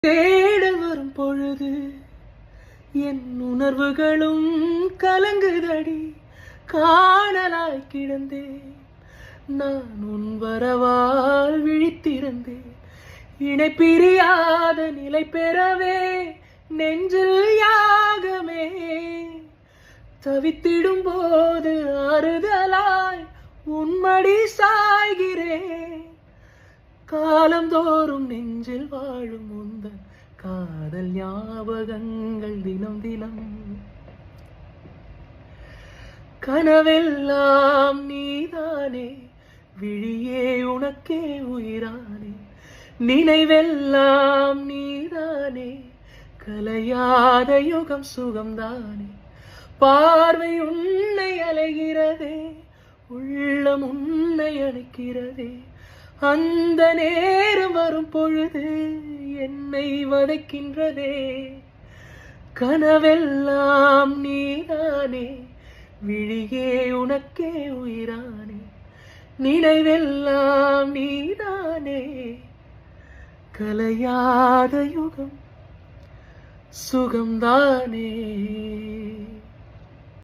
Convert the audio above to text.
தேட வரும் பொழுது என் உணர்வுகளும் கலங்குதடி. காணலாய் கிடந்தேன். நான் உன் வரவால் விழித்திருந்தேன். இணை பிரியாத நிலை பெறவே நெஞ்சில் யாகமே. தவித்திடும் போது ஆறுதலாய் உன்மடி சாய்கி காலந்தோறும் நெஞ்சில் வாழும் உந்தன் காதல் ஞாபகங்கள் தினம் தினம். கனவெல்லாம் நீதானே விழியே உனக்கே உயிரானே. நினைவெல்லாம் நீதானே கலையாத யுகம் சுகம்தானே. பார்வை உன்னை அலைகிறதே உள்ளம் உன்னை அழைக்கிறதே அந்த நேரம் வரும் பொழுது என்னை வதைக்கின்றதே. கனவெல்லாம் நீதானே விழியே உனக்கே உயிரானே. நினைவெல்லாம் நீதானே கலையாத யுகம் சுகம்தானே.